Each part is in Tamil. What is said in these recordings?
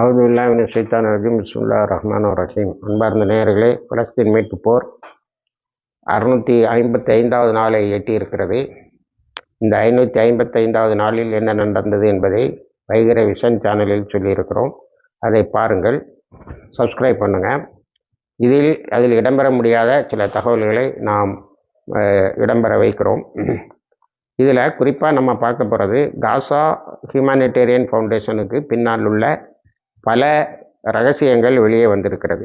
அவுதுல்லாவின் சைத்தான் ரஜீம். பிஸ்முல்லா ரஹ்மான் ரஹீம். அன்பார்ந்த நேயர்களே பலஸ்தீன் மீட்பு போர் அறுநூற்றி ஐம்பத்தி ஐந்தாவது நாளை எட்டியிருக்கிறது. இந்த ஐநூற்றி ஐம்பத்தைந்தாவது நாளில் என்ன நடந்தது என்பதை வைகர விஷன் சேனலில் சொல்லியிருக்கிறோம். அதை பாருங்கள் சப்ஸ்கிரைப் பண்ணுங்கள் இதில் அதில் இடம்பெற முடியாத சில தகவல்களை நாம் இடம்பெற வைக்கிறோம். இதில் குறிப்பாக நம்ம பார்க்க போகிறது காசா ஹியூமானிட்டேரியன் ஃபவுண்டேஷனுக்கு பின்னால் உள்ள பல ரகசியங்கள் வெளியே வந்திருக்கிறது.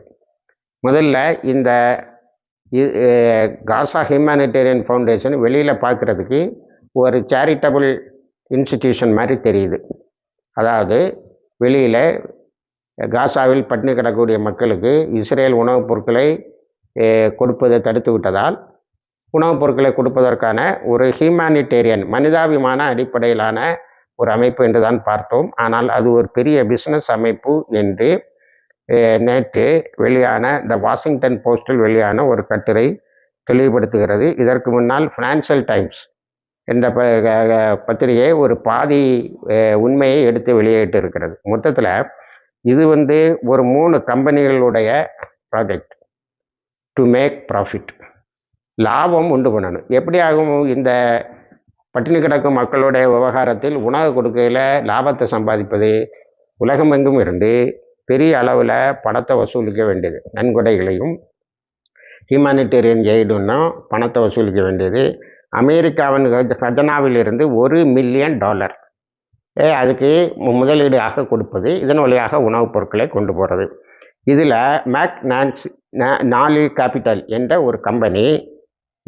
முதல்ல இந்த காசா ஹியூமானிட்டேரியன் ஃபவுண்டேஷன் வெளியில் பார்க்குறதுக்கு ஒரு சேரிட்டபிள் இன்ஸ்டிடியூஷன் மாதிரி தெரியுது. அதாவது வெளியில் காசாவில் பட்டினி கிடக்கக்கூடிய மக்களுக்கு இஸ்ரேல் உணவுப் பொருட்களை கொடுப்பதை தடுத்து விட்டதால் உணவுப் பொருட்களை கொடுப்பதற்கான ஒரு ஹியூமானிட்டேரியன் மனிதாபிமான அடிப்படையிலான ஒரு அமைப்பு என்று தான் பார்த்தோம். ஆனால் அது ஒரு பெரிய பிஸ்னஸ் அமைப்பு என்று நேற்று வெளியான த வாஷிங்டன் போஸ்டில் வெளியான ஒரு கட்டுரை தெளிவுபடுத்துகிறது. இதற்கு முன்னால் ஃபினான்சியல் டைம்ஸ் என்ற ப க- பத்திரிகை ஒரு பாதி உண்மையை எடுத்து வெளியிட்டு இருக்கிறது மொத்தத்தில் இது வந்து ஒரு மூணு கம்பெனிகளுடைய ப்ராஜெக்ட் டு மேக் ப்ராஃபிட் லாபம் உண்டு பண்ணணும். எப்படி ஆகும் இந்த பட்டினி கிடக்கும் மக்களுடைய விவகாரத்தில் உணவு கொடுக்கையில் லாபத்தை சம்பாதிப்பது உலகமெங்கும் இருந்து பெரிய அளவில் பணத்தை வசூலிக்க வேண்டியது. நன்கொடைகளையும் ஹியூமானிட்டேரியன் எய்டுன்னா பணத்தை வசூலிக்க வேண்டியது. அமெரிக்காவின் கஜ- கஜனாவிலிருந்து ஒரு மில்லியன் டாலர் ஏ, அதுக்கு மு- கொடுப்பது இதன் வழியாக உணவுப் பொருட்களை கொண்டு போகிறது இதில் மேக் நான்ஸ் நாலி கேபிட்டல் என்ற ஒரு கம்பெனி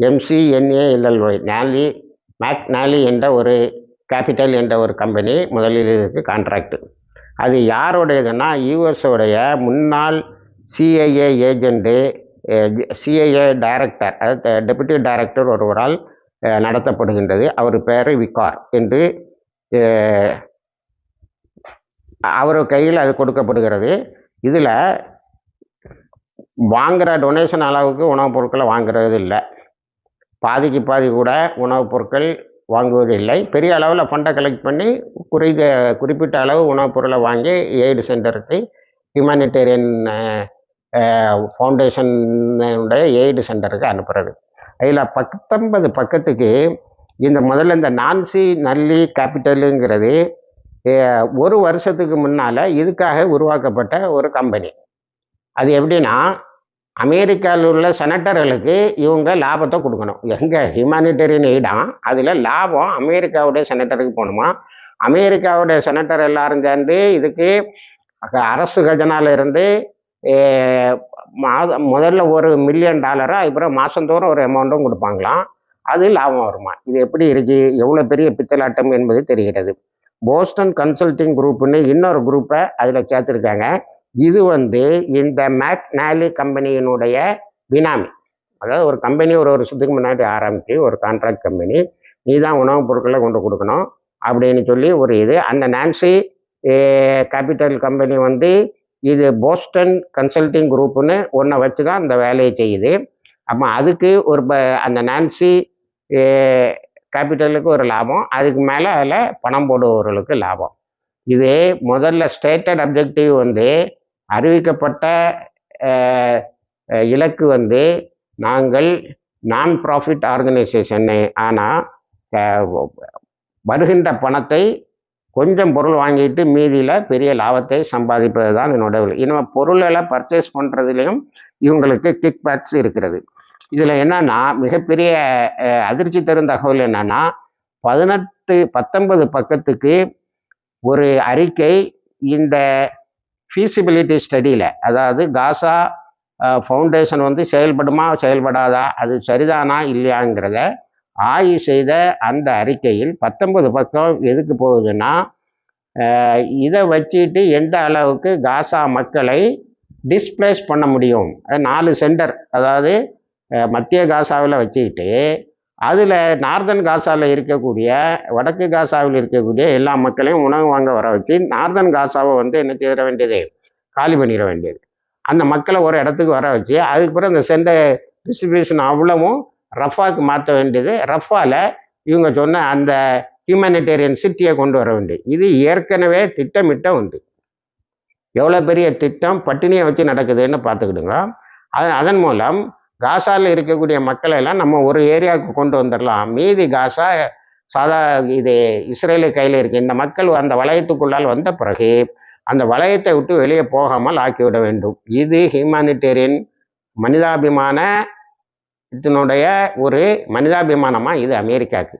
எம்சிஎன்ஏஎல்எல்ஒய் நாலி மேக் நாலி என்ற ஒரு கேபிட்டல் என்ற ஒரு கம்பெனி முதலீடுக்கு கான்ட்ராக்ட் அது யாருடையதுன்னா யூஎஸோடைய முன்னாள் சிஐஏ ஏஜெண்ட்டு சிஐஏ டைரக்டர் அதாவது டெபுட்டி டைரக்டர் ஒருவரால் நடத்தப்படுகின்றது. அவர் பேர் விகார் என்று அவர் கையில் அது கொடுக்கப்படுகிறது. இதில் வாங்குகிற டொனேஷன் அளவுக்கு உணவுப் பொருட்களை வாங்குறது இல்லை பாதிக்கு பாதி கூட உணவுப் பொருட்கள் வாங்குவது இல்லை. பெரிய அளவில் ஃபண்டை கலெக்ட் பண்ணி குறித்த குறிப்பிட்ட அளவு உணவுப் பொருளை வாங்கி எய்டு சென்டருக்கு ஹியூமானிட்டேரியன் ஃபவுண்டேஷனுடைய எய்டு சென்டருக்கு அனுப்புறது. அதில் பத்தொன்பது பக்கத்துக்கு இந்த முதல்ல இந்த நான்சி நல்லி கேபிட்டலுங்கிறது ஒரு வருஷத்துக்கு முன்னால் இதுக்காக உருவாக்கப்பட்ட ஒரு கம்பெனி அது எப்படின்னா அமெரிக்காவில் உள்ள செனட்டர்களுக்கு இவங்க லாபத்தை கொடுக்கணும். எங்கே ஹியூமானிட்டேரியன் எய்டாம் அதில் லாபம் அமெரிக்காவுடைய செனட்டருக்கு போகணுமா அமெரிக்காவுடைய செனட்டர் எல்லாரும் சேர்ந்து இதுக்கு அரசு கஜனால இருந்து முதல்ல ஒரு மில்லியன் டாலரும் அதுக்கப்புறம் மாதந்தோறும் ஒரு அமௌண்ட்டும் கொடுப்பாங்களாம் அது லாபம் வருமா? இது எப்படி இருக்குது எவ்வளோ பெரிய பித்தலாட்டம் என்பது தெரிகிறது. போஸ்டன் கன்சல்டிங் குரூப்புன்னு இன்னொரு குரூப்பை அதில் சேர்த்துருக்காங்க. இது வந்து இந்த மேக் நாலி கம்பெனியினுடைய பினாமி. அதாவது ஒரு கம்பெனி ஒரு வருஷத்துக்கு முன்னாடி ஆரம்பித்து ஒரு கான்ட்ராக்ட் கம்பெனி நீ தான் உணவுப் பொருட்களை கொண்டு கொடுக்கணும் அப்படின்னு சொல்லி ஒரு இது. அந்த நான்சி கேபிட்டல் கம்பெனி வந்து இது போஸ்டன் கன்சல்டிங் குரூப்னு ஒன்றை வச்சு தான் இந்த வேலையை செய்யுது. அப்போ அதுக்கு ஒரு ப அந்த நான்சி கேபிட்டலுக்கு ஒரு லாபம் அதுக்கு மேலே அதில் பணம் போடுபவர்களுக்கு லாபம். இது முதல்ல ஸ்டேட்டட் அப்ஜெக்டிவ் வந்து அறிவிக்கப்பட்ட இலக்கு வந்து நாங்கள் நான் ப்ராஃபிட் ஆர்கனைசேஷன்னு ஆனால் வருகின்ற பணத்தை கொஞ்சம் பொருள் வாங்கிட்டு மீதியில் பெரிய லாபத்தை சம்பாதிப்பது தான் என்னோட வழி. இன்னும் பொருளெல்லாம் பர்ச்சேஸ் பண்ணுறதுலையும் இவங்களுக்கு கிக் பேக்ஸ் இருக்கிறது இதில் என்னன்னா மிகப்பெரிய அதிர்ச்சி தரும் தகவல் என்னன்னா பதினெட்டு பத்தொன்பது பக்கத்துக்கு ஒரு அறிக்கை இந்த ஃபீசிபிலிட்டி ஸ்டடியில் அதாவது காசா ஃபவுண்டேஷன் வந்து செயல்படுமா செயல்படாதா அது சரிதானா இல்லையாங்கிறத ஆய்வு செய்த அந்த அறிக்கையில் பத்தொன்பது பக்கம் எதுக்கு போகுதுன்னா இதை வச்சுட்டு எந்த அளவுக்கு காசா மக்களை டிஸ்பிளேஸ் பண்ண முடியும்? நாலு சென்டர் அதாவது மத்திய காசாவில் வச்சுக்கிட்டு அதில் நார்தன் காசாவில் இருக்கக்கூடிய வடக்கு காசாவில் இருக்கக்கூடிய எல்லா மக்களையும் உணவு வாங்க வர வச்சு நார்தன் காசாவை வந்து என்ன செய்ய வேண்டியது? காலி பண்ணிட வேண்டியது. அந்த மக்களை ஒரு இடத்துக்கு வர வச்சு அதுக்கப்புறம் இந்த சென்டர் டிஸ்ட்ரிபியூஷன் அவ்வளவும் ரஃபாக்கு மாற்ற வேண்டியது. ரஃபாவில் இவங்க சொன்ன அந்த ஹியூமனிடேரியன் சிட்டியை கொண்டு வர வேண்டியது. இது ஏற்கனவே திட்டமிட்ட உண்டு எவ்வளோ பெரிய திட்டம் பட்டினியை வச்சு நடக்குதுன்னு பார்த்துக்கிடுங்க. அது அதன் மூலம் காசாவில் இருக்கக்கூடிய மக்களை எல்லாம் நம்ம ஒரு ஏரியாவுக்கு கொண்டு வந்துடலாம். மீதி காசா சாதா இது இஸ்ரேலு கையில் இருக்கு. இந்த மக்கள் அந்த வளையத்துக்குள்ளால் வந்த பிறகு அந்த வளையத்தை விட்டு வெளியே போகாமல் ஆக்கிவிட வேண்டும். இது ஹியூமானிட்டேரியன் மனிதாபிமான இதனுடைய ஒரு மனிதாபிமானமாக இது அமெரிக்காவுக்கு.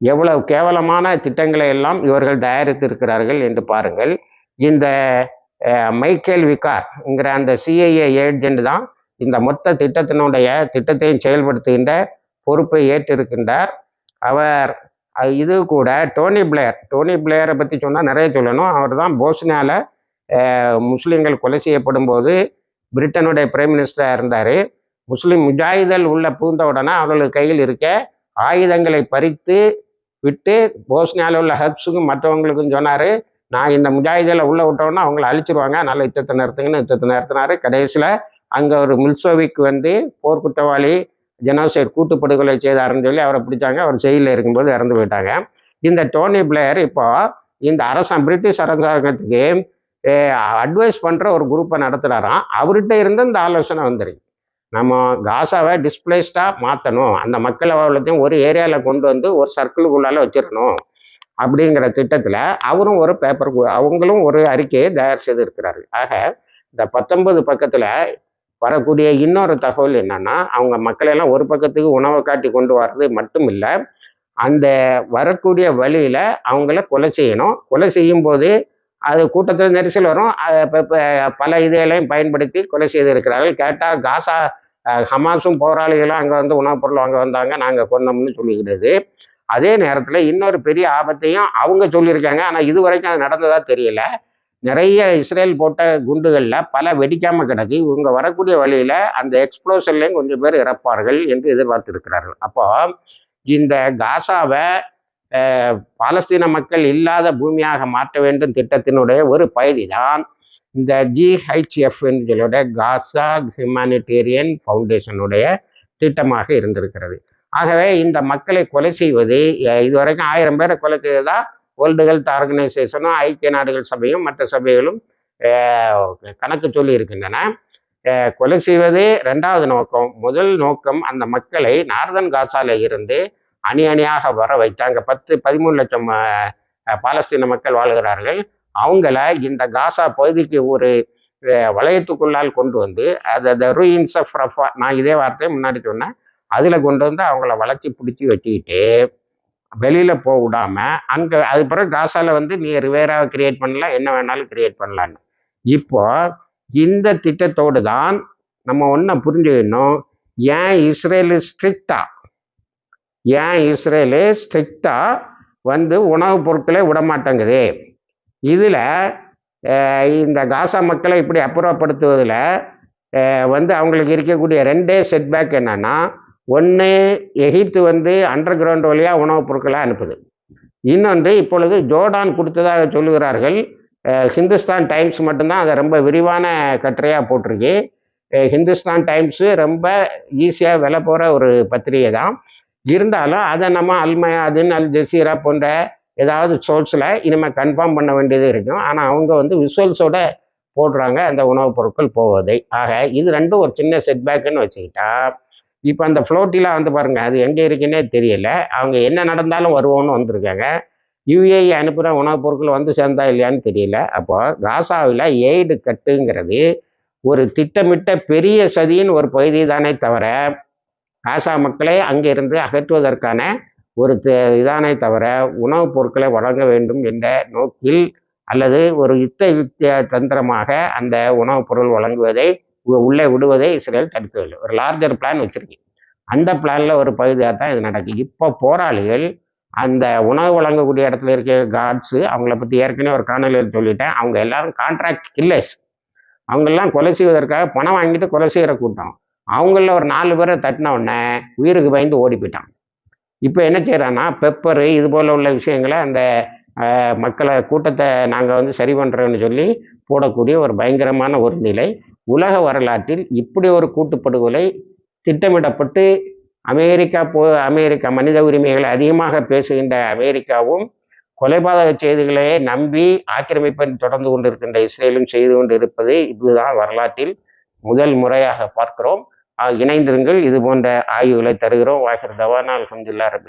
எவ்வளவு கேவலமான திட்டங்களை எல்லாம் இவர்கள் தயாரித்திருக்கிறார்கள் என்று பாருங்கள். இந்த மைக்கேல் விகார்ங்கிற அந்த சிஐஏ ஏஜென்ட் தான் இந்த மொத்த திட்டத்தினுடைய திட்டத்தையும் செயல்படுத்துகின்ற பொறுப்பை ஏற்றிருக்கின்றார். அவர் இது கூட டோனி பிளேயர். டோனி பிளேயரை பற்றி சொன்னால் நிறைய சொல்லணும். அவர் தான் போஸ்னியால முஸ்லீம்கள் கொலை செய்யப்படும் போது பிரிட்டனுடைய பிரைம் மினிஸ்டராக இருந்தார். முஸ்லீம் முஜாஹிதல் உள்ள பூந்த உடனே அவர்களுக்கு கையில் இருக்க ஆயுதங்களை பறித்து விட்டு போஸ்னியாவில் உள்ள ஹப்ஸுக்கும் மற்றவங்களுக்கும் சொன்னார் நான் இந்த முஜாஹிதில் உள்ள விட்டோன்னா அவங்கள அழிச்சிருவாங்க. நல்ல யுத்தத்தை நிறுத்துங்கன்னு யுத்தத்தை நிறுத்தினாரு. கடைசியில் அங்கே ஒரு மில்சோவிக் வந்து போர்க்குற்றவாளி ஜெனோசைட் கூட்டு படுகொலை செய்தாருன்னு சொல்லி அவரை பிடிச்சாங்க. அவர் ஜெயிலில் இருக்கும்போது இறந்து போயிட்டாங்க. இந்த டோனி பிளேயர் இப்போ இந்த அரசாங்கம் பிரிட்டிஷ் அரசாங்கத்துக்கு அட்வைஸ் பண்ணுற ஒரு குரூப்பை நடத்துகிறாராம் அவர்கிட்ட இருந்து இந்த ஆலோசனை வந்துருக்கு நம்ம காசாவை டிஸ்பிளேஸ்டாக மாற்றணும் அந்த மக்களை அவ்வளோத்தையும் ஒரு ஏரியாவில் கொண்டு வந்து ஒரு சர்க்கிளுக்குள்ளால வச்சிடணும் அப்படிங்கிற திட்டத்தில் அவரும் ஒரு பேப்பர் அவங்களும் ஒரு அறிக்கையை தயார் செய்திருக்கிறார்கள். ஆக இந்த பத்தொன்பது பக்கத்தில் வரக்கூடிய இன்னொரு தகவல் என்னன்னா அவங்க மக்களெல்லாம் ஒரு பக்கத்துக்கு உணவை காட்டி கொண்டு வர்றது மட்டும் இல்லை அந்த வரக்கூடிய வழியில் அவங்கள கொலை செய்யணும். கொலை செய்யும்போது அது கூட்டத்தில் நெரிசல் வரும். பல இதையெல்லாம் பயன்படுத்தி கொலை செய்திருக்கிறார்கள். கேட்டால் காசா அஹ், ஹமாஸும் போராளிகளும் அங்கே வந்து உணவுப் பொருள் வாங்க வந்தாங்க நாங்கள் கொன்னோம்னு சொல்லிக்கிட்டது அதே நேரத்தில் இன்னொரு பெரிய ஆபத்தையும் அவங்க சொல்லியிருக்காங்க. ஆனால் இது வரைக்கும் அது நடந்ததாக தெரியல. நிறைய இஸ்ரேல் போட்ட குண்டுகளில் பல வெடிக்காமல் கிடக்கு. இவங்க வரக்கூடிய வழியில் அந்த எக்ஸ்ப்ளோஷன்லேயும் கொஞ்சம் பேர் இறப்பார்கள் என்று எதிர்பார்த்திருக்கிறார்கள். அப்போ இந்த காசாவை பாலஸ்தீன மக்கள் இல்லாத பூமியாக மாற்ற வேண்டும் திட்டத்தினுடைய ஒரு பகுதி தான் இந்த ஜிஹெச்எஃப் சொல்லுடைய காசா ஹியூமானிட்டேரியன் ஃபவுண்டேஷனுடைய திட்டமாக இருந்திருக்கிறது. ஆகவே இந்த மக்களை கொலை செய்வது இதுவரைக்கும் ஆயிரம் பேரை கொலை செய்ததா? வேர்ல்டு ஹெல்த் ஆர்கனைசேஷனும் ஐக்கிய நாடுகள் சபையும் மற்ற சபைகளும் கணக்கு சொல்லி இருக்கின்றன கொலை செய்வது ரெண்டாவது நோக்கம். முதல் நோக்கம் அந்த மக்களை நார்தன் காசால இருந்து அணி அணியாக வர வைத்தாங்க பத்து பதிமூணு லட்சம் பாலஸ்தீன மக்கள் வாழ்கிறார்கள். அவங்கள இந்த காசா பகுதிக்கு ஒரு வளையத்துக்குள்ளால் கொண்டு வந்து அது த ரூயின்ஸ் ஆஃப் ரஃபா நான் இதே வார்த்தையை முன்னாடி சொன்னேன். அதில் கொண்டு வந்து அவங்கள வளர்ச்சி பிடிச்சி வச்சுக்கிட்டு வெளியில் போக விடாமல் அங்கே அது பிறகு காசால வந்து நீ ரிவேராவை கிரியேட் பண்ணலாம் என்ன வேணாலும் கிரியேட் பண்ணலான்னு. இப்போ இந்த திட்டத்தோடு தான் நம்ம ஒன்றை புரிஞ்சுக்கணும். ஏன் இஸ்ரேலு ஸ்ட்ரிக்டா ஏன் இஸ்ரேலு ஸ்ட்ரிக்டா வந்து உணவுப் பொருட்களே விட மாட்டேங்குது? இதில் இந்த காசா மக்களை இப்படி அப்புறப்படுத்துவதில் வந்து அவங்களுக்கு இருக்கக்கூடிய ரெண்டே செட்பேக் என்னன்னா ஒன்று எகிப்து வந்து அண்டர் கிரவுண்ட் வழியாக உணவுப் பொருட்களை அனுப்புது. இன்னொன்று இப்பொழுது ஜோர்டான் கொடுத்ததாக சொல்லுகிறார்கள். ஹிந்துஸ்தான் டைம்ஸ் மட்டும்தான் அதை ரொம்ப விரிவான கட்டுரையாக போட்டிருக்கு. ஹிந்துஸ்தான் டைம்ஸு ரொம்ப ஈஸியாக விலை போகிற ஒரு பத்திரிகை தான். இருந்தாலும் அதை நம்ம அல்மயாதின் அல் ஜசீரா போன்ற ஏதாவது சோர்ஸில் இனிமேல் கன்ஃபார்ம் பண்ண வேண்டியது இருக்கும். ஆனால் அவங்க வந்து விசுவல்ஸோட போடுறாங்க அந்த உணவுப் பொருட்கள் போவதை. ஆக இது ரெண்டும் ஒரு சின்ன செட்பேக்குன்னு வச்சுக்கிட்டா இப்போ அந்த ஃப்ளோட்டிலாம் வந்து பாருங்கள் அது எங்கே இருக்குன்னே தெரியல. அவங்க என்ன நடந்தாலும் வருவோம்னு வந்திருக்காங்க. யுஏஇ அனுப்புகிற உணவுப் பொருட்கள் வந்து சேர்ந்தா இல்லையான்னு தெரியல. அப்போ காசாவில் எய்டு கட்டுங்கிறது ஒரு திட்டமிட்ட பெரிய சதியின் ஒரு பகுதி தானே தவிர காசா மக்களை அங்கிருந்து அகற்றுவதற்கான ஒரு த- இதானே தவிர உணவுப் பொருட்களை வழங்க வேண்டும் என்ற நோக்கில் அல்லது ஒரு யுத்த யுத்த தந்திரமாக அந்த உணவுப் பொருள் வழங்குவதை உள்ளே விடுவதை இஸ்ரேல் தடுக்கவில்லை ஒரு லார்ஜர் பிளான் வச்சிருக்கு. அந்த பிளான்ல ஒரு பகுதியாக தான் இது நடக்குது இப்போ போராளிகள் அந்த உணவு வழங்கக்கூடிய இடத்துல இருக்க கார்ட்ஸு அவங்கள பற்றி ஏற்கனவே ஒரு காணொலியில் சொல்லிட்டேன். அவங்க எல்லாரும் கான்ட்ராக்ட் கில்லர்ஸ் அவங்கெல்லாம் கொலை செய்வதற்காக பணம் வாங்கிட்டு கொலை செய்கிற கூட்டம். அவங்கள ஒரு நாலு பேரை தட்டின உடனே உயிருக்கு பயந்து ஓடி போயிட்டான் இப்போ என்ன செய்கிறான்னா பெப்பரு இது போல் உள்ள விஷயங்களை அந்த மக்களை கூட்டத்தை நாங்கள் வந்து சரி பண்ணுறோன்னு சொல்லி போடக்கூடிய ஒரு பயங்கரமான ஒரு நிலை உலக வரலாற்றில் இப்படி ஒரு கூட்டுப்படுகொலை திட்டமிடப்பட்டு அமெரிக்கா போ அமெரிக்கா மனித உரிமைகளை அதிகமாக பேசுகின்ற அமெரிக்காவும் கொலைபாதக செய்திகளை நம்பி ஆக்கிரமிப்பை தொடர்ந்து கொண்டிருக்கின்ற இஸ்ரேலும் செய்து கொண்டு இருப்பது இதுதான் வரலாற்றில் முதல் முறையாக பார்க்கிறோம். இணைந்திருங்கள். இது போன்ற ஆய்வுகளை தருகிறோம். வாகர் தவானா அலமதுல்லா ரபி